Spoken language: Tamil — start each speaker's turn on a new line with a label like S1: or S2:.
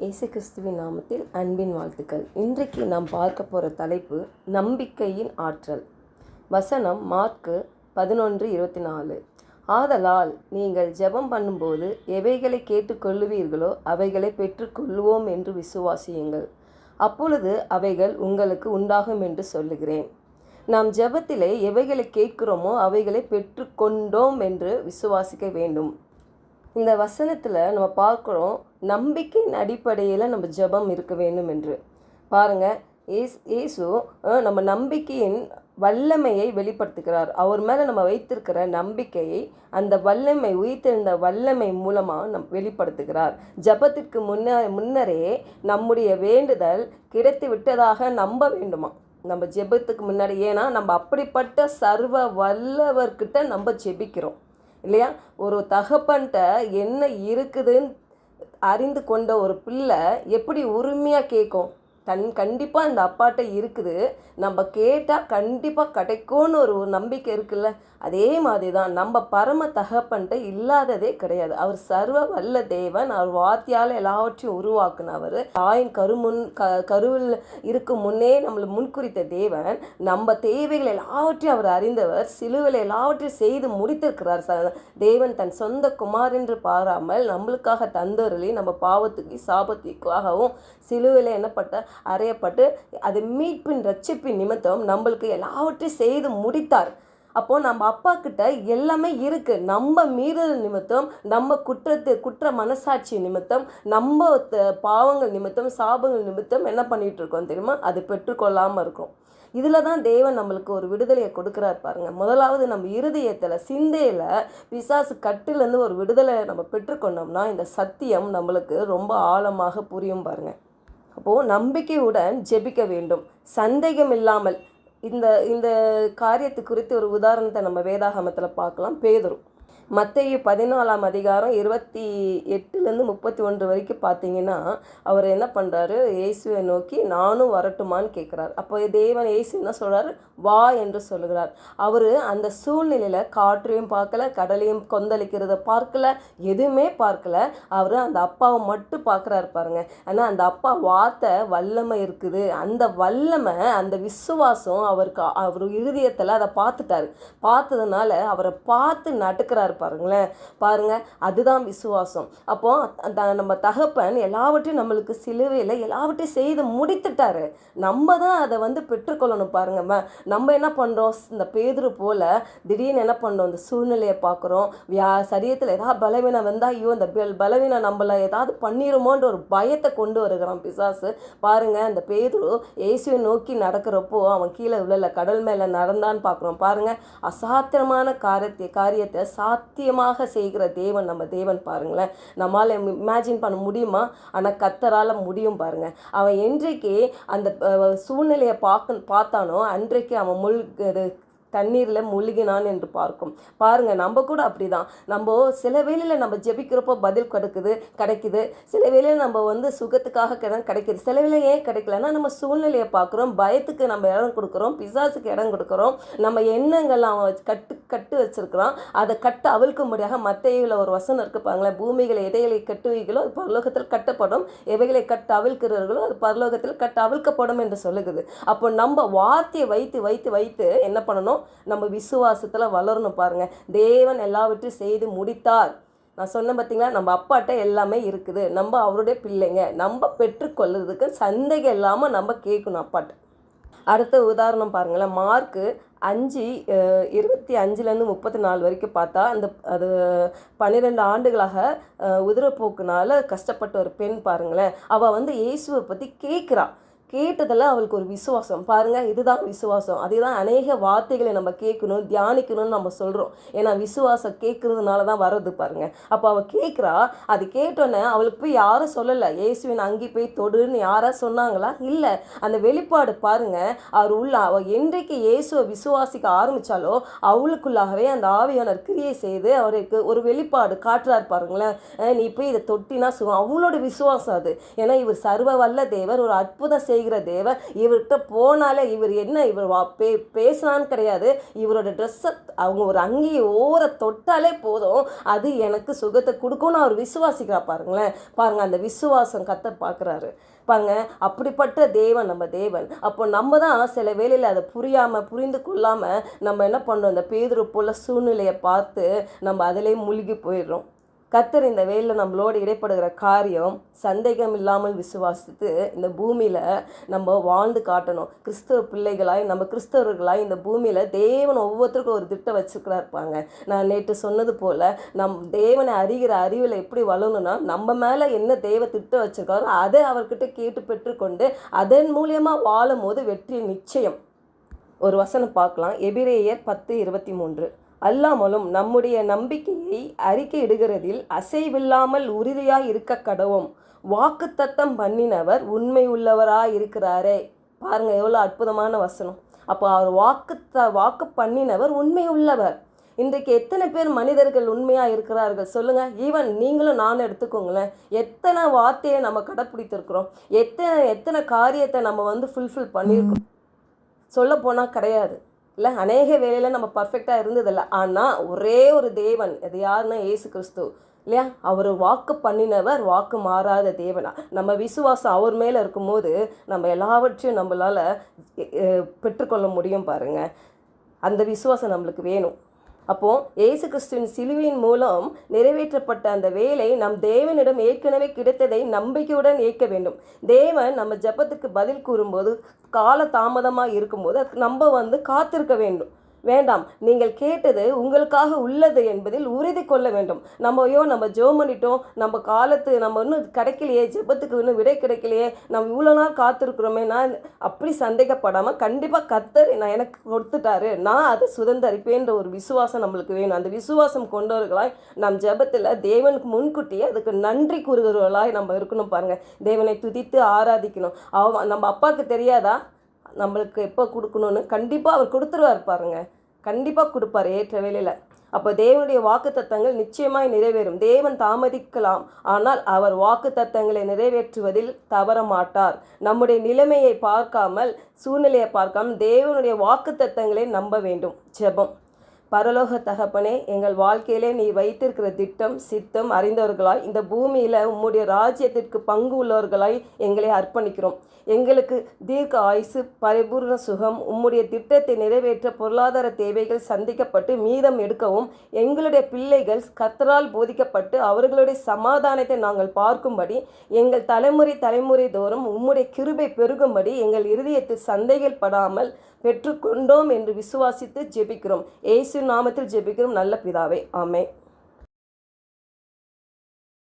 S1: இயேசு கிறிஸ்துவின் நாமத்தில் அன்பின் வாழ்த்துக்கள். இன்றைக்கு நாம் பார்க்க போகிற தலைப்பு நம்பிக்கையின் ஆற்றல். வசனம் மார்க்கு பதினொன்று இருபத்தி நாலு. ஆதலால் நீங்கள் ஜெபம் பண்ணும்போது எவைகளை கேட்டுக்கொள்ளுவீர்களோ அவைகளை பெற்றுக்கொள்வோம் என்று விசுவாசியுங்கள். அப்பொழுது அவைகள் உங்களுக்கு உண்டாகும் என்று சொல்லுகிறேன். நாம் ஜெபத்திலே எவைகளை கேட்கிறோமோ அவைகளை பெற்றுக்கொண்டோம் என்று விசுவாசிக்க வேண்டும். இந்த வசனத்தில் நம்ம பார்க்குறோம் நம்பிக்கையின் அடிப்படையில் நம்ம ஜெபம் இருக்க வேண்டும் என்று. பாருங்கள் ஏஸ் ஏசு நம்ம நம்பிக்கையின் வல்லமையை வெளிப்படுத்துகிறார். அவர் மேலே நம்ம வைத்திருக்கிற நம்பிக்கையை அந்த வல்லமை உயிர்த்தெழுந்த வல்லமை மூலமாக நம் வெளிப்படுத்துகிறார். ஜெபத்திற்கு முன்ன முன்னரே நம்முடைய வேண்டுதல் கிடைத்து விட்டதாக நம்ப வேண்டுமா? நம்ம ஜெபத்துக்கு முன்னாடி ஏன்னா நம்ம அப்படிப்பட்ட சர்வ வல்லவர்கிட்ட நம்ம ஜெபிக்கிறோம். இல்லையா? ஒரு தகப்பன்ட்ட என்ன இருக்குதுன்னு அறிந்து கொண்ட ஒரு பிள்ளை எப்படி உரிமையாக கேட்கும் தன் கண்டிப்பாக இந்த அப்பாட்ட இருக்குது. நம்ம கேட்டால் கண்டிப்பாக கிடைக்கும்னு ஒரு நம்பிக்கை இருக்குல்ல. அதே மாதிரி தான் நம்ம பரம தகப்பன்ட்டு இல்லாததே கிடையாது. அவர் சர்வ வல்ல தேவன். அவர் வாத்தியால் எல்லாவற்றையும் உருவாக்குனவர். தாயின் கருமுன் க கருவில் இருக்கும் முன்னே நம்மளை முன்குறித்த தேவன். நம்ம தேவைகள் எல்லாவற்றையும் அவர் அறிந்தவர். சிலுவில் எல்லாவற்றையும் செய்து முடித்திருக்கிறார். ச தேவன் தன் சொந்த குமார் என்று பாராமல் நம்மளுக்காக தந்தருளி நம்ம பாவத்துக்கு சாபத்துக்காகவும் சிலுவில் என்னப்பட்ட அறையப்பட்டு அது மீட்பின் ரட்சிப்பின் நிமித்தம் நம்மளுக்கு எல்லாவற்றையும் செய்து முடித்தார். அப்போது நம்ம அப்பா கிட்ட எல்லாமே இருக்குது நம்ம மீறல் நிமித்தம் நம்ம குற்றத்து குற்ற மனசாட்சி நிமித்தம் நம்ம த- பாவங்கள் நிமித்தம் சாபங்கள் நிமித்தம் என்ன பண்ணிட்டு இருக்கோம் தெரியுமா? அது பெற்றுக்கொள்ளாமல் இருக்கும். இதில் தான் தேவன் நம்மளுக்கு ஒரு விடுதலையை கொடுக்குறாரு பாருங்கள் முதலாவது நம்ம இருதயத்தில் சிந்தையில் பிசாசு கட்டிலேருந்து ஒரு விடுதலை நம்ம பெற்றுக்கொண்டோம்னா இந்த சத்தியம் நம்மளுக்கு ரொம்ப ஆழமாக புரியும் பாருங்கள் அப்போது நம்பிக்கையுடன் ஜெபிக்க வேண்டும். சந்தேகம் இல்லாமல் இந்த இந்த காரியத்து குறித்து ஒரு உதாரணத்தை நம்ம வேதாகமத்தில் பார்க்கலாம். பேதரும் மற்ற பதினாலாம் அதிகாரம் இருபத்தி எட்டுலேருந்து முப்பத்தி ஒன்று வரைக்கும் பார்த்தீங்கன்னா அவர் என்ன பண்ணுறாரு இயேசுவை நோக்கி நானும் வரட்டுமான்னு கேட்குறாரு. அப்போ தேவன் இயேசு என்ன சொல்கிறாரு வா என்று சொல்லுகிறார். அவர் அந்த சூழ்நிலையில் காற்றையும் பார்க்கல கடலையும் கொந்தளிக்கிறத பார்க்கல எதுவுமே பார்க்கல. அவர் அந்த அப்பாவை மட்டும் பார்க்குறாரு பாருங்க. ஆனால் அந்த அப்பா வார்த்தை வல்லமை இருக்குது. அந்த வல்லமை அந்த விசுவாசம் அவருக்கு அவர் இருதயத்தில் அதை பார்த்துட்டாரு. பார்த்ததுனால அவரை பார்த்து நட்டுக்கிறாரு பாருங்களேன். பாருங்க அதுதான் விசுவாசம். அப்போ அந்த நம்ம தகப்பன் எல்லாவற்றையும் நம்மளுக்கு சிலுவையில் எல்லாவற்றையும் செய்து முடித்துட்டாரு. நம்ம தான் அதை வந்து பெற்றுக்கொள்ளணும் பாருங்க நம்ம என்ன பண்ணுறோம் இந்த பேதுரு போல திடீர்னு என்ன பண்ணுறோம் இந்த சூழ்நிலையை பார்க்குறோம். வியா சரீரத்தில் ஏதாவது பலவீனம் வந்தால் ஐயோ இந்த பலவீனம் நம்மளை ஏதாவது பண்ணிடுமோன்ற ஒரு பயத்தை கொண்டு வருகிறான் பிசாசு. பாருங்க அந்த பேதுரு இயேசுவை நோக்கி நடக்கிறப்போ அவன் கீழே விழல கடல் மேலே நடந்தான்னு பார்க்குறோம். பாருங்கள் அசாத்திரமான காரியத்தை காரியத்தை சாத் சாத்தியமாக செய்கிற தேவன் நம்ம தேவன் பாருங்களேன். நம்மால் இமேஜின் பண்ண முடியுமா? ஆனால் கத்தரால் முடியும் பாருங்கள் அவன் என்றைக்கு அந்த சூழ்நிலையை பார்க்க பார்த்தானோ அன்றைக்கு அவன் முள் தண்ணீரில் முழுகினான் என்று பார்க்கும். பாருங்க நம்ம கூட அப்படிதான். நம்ம சில வேளையில் நம்ம ஜெபிக்கிறப்போ பதில் கிடைக்குது கிடைக்குது. சில வேளையில் நம்ம வந்து சுகத்துக்காக கிடம் கிடைக்குது. சில வேளை ஏன் கிடைக்கலன்னா நம்ம சூழ்நிலையை பார்க்குறோம் பயத்துக்கு நம்ம இடம் கொடுக்குறோம் பிசாசுக்கு இடம் கொடுக்குறோம். நம்ம எண்ணங்கள் அவன் கட்டு கட்டு வச்சிருக்கிறான். அதை கட்ட அவிழ்க்கும்படியாக மத்தையில் ஒரு வசனம் இருக்கு பாருங்களேன். பூமிகளை எதைகளை கட்டுவீர்களோ அது பரலோகத்தில் கட்டப்படும். எவைகளை கட்டு அவிழ்க்கிறீர்களோ அது பரலோகத்தில் கட்டு அவிழ்க்கப்படும் என்று சொல்லுகிறது. அப்போ நம்ம வார்த்தையை வைத்து வைத்து வைத்து என்ன பண்ணணும்? நம்ம விசுவாசத்தில் வளரணும் பாருங்கள் தேவன் எல்லாவற்றையும் செய்து முடித்தார். நான் சொன்னேன் பார்த்தீங்களா நம்ம அப்பாட்ட எல்லாமே இருக்குது. நம்ம அவருடைய பிள்ளைங்க. நம்ம பெற்றுக்கொள்றதுக்கு சந்தேகம் இல்லாமல் நம்ம கேட்கணும் அப்பாட்ட. அடுத்த உதாரணம் பாருங்களேன். மார்க்கு அஞ்சு இருபத்தி அஞ்சுலேருந்து முப்பத்தி நாலு வரைக்கும் பார்த்தா அந்த அது பன்னிரெண்டு ஆண்டுகளாக உதிரப்போக்குனால கஷ்டப்பட்ட ஒரு பெண் பாருங்களேன். அவள் வந்து இயேசுவை பற்றி கேட்குறாள் கேட்டதில் அவளுக்கு ஒரு விசுவாசம். பாருங்கள் இதுதான் விசுவாசம். அதுதான் அநேக வார்த்தைகளை நம்ம கேட்கணும் தியானிக்கணும்னு நம்ம சொல்கிறோம் ஏன்னா விசுவாசம் கேட்குறதுனால தான் வர்றது பாருங்கள் அப்போ அவள் கேட்குறா அது கேட்டோன்னே அவளுக்கு போய் யாரும் சொல்லலை. இயேசுவின் அங்கே போய் தொடுன்னு யாராக சொன்னாங்களா? இல்லை. அந்த வெளிப்பாடு பாருங்க அவர் உள்ள அவள் என்றைக்கு இயேசுவை விசுவாசிக்க ஆரம்பித்தாலோ அவளுக்குள்ளாகவே அந்த ஆவியானவர் கிரியை செய்து அவருக்கு ஒரு வெளிப்பாடு காட்டுறார் பாருங்களேன். நீ போய் இதை தொட்டினா சுகம். அவளோட விசுவாசம் அது. ஏன்னா இவர் சர்வ வல்ல தேவர் ஒரு அற்புதம் செய்கிற தேவன் இவர்கிட்ட போனாலே இவர் என்ன இவர் வா பே பேசினான்னு கிடையாது. இவரோட ட்ரெஸ்ஸை அவங்க ஒரு அங்கேயே ஓர தொட்டாலே போதும். அது எனக்கு சுகத்தை கொடுக்கும்னு அவர் விசுவாசிக்கிறா பாருங்களேன். பாருங்கள் அந்த விசுவாசம் கத்த பார்க்குறாரு பாருங்க அப்படிப்பட்ட தேவன் நம்ம தேவன். அப்போ நம்ம தான் சில வேளையில் அதை புரியாமல் புரிந்து கொள்ளாமல் நம்ம என்ன பண்ணுறோம் அந்த பேதுரு போல சூழ்நிலையை பார்த்து நம்ம அதிலே மூழ்கி போயிடுறோம். கத்தர் இந்த வேலையில் நம்மளோடு இடைப்படுகிற காரியம் சந்தேகம் இல்லாமல் விசுவாசித்து இந்த பூமியில் நம்ம வாழ்ந்து காட்டணும். கிறிஸ்தவ பிள்ளைகளாய் நம்ம கிறிஸ்தவர்களாய் இந்த பூமியில் தேவன் ஒவ்வொருத்தருக்கும் ஒரு திட்டம் வச்சுருக்கிறா இருப்பாங்க. நான் நேற்று சொன்னது போல் நம் தேவனை அறிகிற அறிவில் எப்படி வளரணும்னா நம்ம மேலே என்ன தேவ திட்டம் வச்சுருக்காரோ அதை அவர்கிட்ட கேட்டு பெற்றுக்கொண்டு அதன் மூலியமாக வாழும் போது வெற்றி நிச்சயம். ஒரு வசனம் பார்க்கலாம். எபிரேயர் பத்து இருபத்தி மூன்று. அல்லாமலும் நம்முடைய நம்பிக்கையை அறிக்கையிடுகிறதில் அசைவில்லாமல் உறுதியாய் இருக்க கடவோம். வாக்குத்தத்தம் பண்ணினவர் உண்மை உள்ளவராக இருக்கிறாரே பாருங்க எவ்வளோ அற்புதமான வசனம். அப்போ அவர் வாக்கு த வாக்கு பண்ணினவர் உண்மை உள்ளவர் இன்றைக்கு எத்தனை பேர் மனிதர்கள் உண்மையாக இருக்கிறார்கள் சொல்லுங்கள் ஈவன் நீங்களும் நானும் எடுத்துக்கோங்களேன். எத்தனை வார்த்தையை நம்ம கடைப்பிடித்திருக்கிறோம். எத்தனை எத்தனை காரியத்தை நம்ம வந்து ஃபுல்ஃபில் பண்ணியிருக்கோம். சொல்ல போனால் கிடையாது. இல்லை அநேக வேலையில் நம்ம பர்ஃபெக்டாக இருந்ததில்ல. ஆனால் ஒரே ஒரு தேவன் அது யாருன்னா ஏசு கிறிஸ்து இல்லையா? அவர் வாக்கு பண்ணினவர் வாக்கு மாறாத தேவனா? நம்ம விசுவாசம் அவர் மேலே இருக்கும்போது நம்ம எல்லாவற்றையும் நம்மளால் பெற்றுக்கொள்ள முடியும் பாருங்கள் அந்த விசுவாசம் நம்மளுக்கு வேணும். அப்போது இயேசு கிறிஸ்துவின் சிலுவையின் மூலம் நிறைவேற்றப்பட்ட அந்த வேலை நம் தேவனிடம் ஏற்கனவே கிடைத்ததை நம்பிக்கையுடன் ஏற்க வேண்டும். தேவன் நம்ம ஜபத்துக்கு பதில் கூறும்போது கால தாமதமாக இருக்கும்போது அதுக்கு நம்ம வந்து காத்திருக்க வேண்டும். வேண்டாம் நீங்கள் கேட்டது உங்களுக்காக உள்ளது என்பதில் உறுதி கொள்ள வேண்டும். நம்ம ஐயோ நம்ம ஜெபம் பண்ணிட்டோம் நம்ம காலத்து நம்ம இன்னும் கிடைக்கலையே ஜெபத்துக்கு இன்னும் விடை கிடைக்கலையே நம்ம இவ்வளோ நாள் காத்திருக்கிறோமே நான் அப்படி சந்தேகப்படாமல் கண்டிப்பாக கத்தர் நான் எனக்கு கொடுத்துட்டாரு. நான் அதை சுதந்திரிப்பேன்ற ஒரு விசுவாசம் நம்மளுக்கு வேணும். அந்த விசுவாசம் கொண்டவர்களாய் நம் ஜெபத்தில் தேவனுக்கு முன்கூட்டியே அதுக்கு நன்றி கூறுகிறவர்களாய் நம்ம இருக்கணும் பாருங்கள் தேவனை துதித்து ஆராதிக்கணும். அவ நம்ம அப்பாவுக்கு தெரியாதா? நம்மளுக்கு எப்போ கொடுக்கணும்னு கண்டிப்பாக அவர் கொடுத்துருவார் பாருங்க. கண்டிப்பாக கொடுப்பார் ஏற்ற வேலையில் அப்போ தேவனுடைய வாக்குத்தத்தங்கள் நிச்சயமாய் நிறைவேறும். தேவன் தாமதிக்கலாம் ஆனால் அவர் வாக்குத்தத்தங்களை நிறைவேற்றுவதில் தவற மாட்டார் நம்முடைய நிலைமையை பார்க்காமல் சூழ்நிலையை பார்க்காமல் தேவனுடைய வாக்குத்தத்தங்களை நம்ப வேண்டும். ஜெபம். பரலோக தகப்பனே எங்கள் வாழ்க்கையிலே நீ வைத்திருக்கிற திட்டம் சித்தம் அறிந்தவர்களாய் இந்த பூமியில் உம்முடைய ராஜ்யத்திற்கு பங்கு உள்ளவர்களாய் எங்களை அர்ப்பணிக்கிறோம். எங்களுக்கு தீர்க்க ஆயுசு பரிபூர்ண சுகம் உம்முடைய திட்டத்தை நிறைவேற்ற பொருளாதார தேவைகள் சந்திக்கப்பட்டு மீதம் எடுக்கவும் எங்களுடைய பிள்ளைகள் கத்தரால் போதிக்கப்பட்டு அவர்களுடைய சமாதானத்தை நாங்கள் பார்க்கும்படி எங்கள் தலைமுறை தலைமுறை தோறும் உம்முடைய கிருபை பெருகும்படி எங்கள் இருதயத்தில் சந்தைகள் படாமல் பெற்றுக்கொண்டோம் என்று விசுவாசித்து ஜெபிக்கிறோம். ஏசு நாமத்தில் ஜெபிக்கிறோம். நல்ல பிதாவே. ஆமே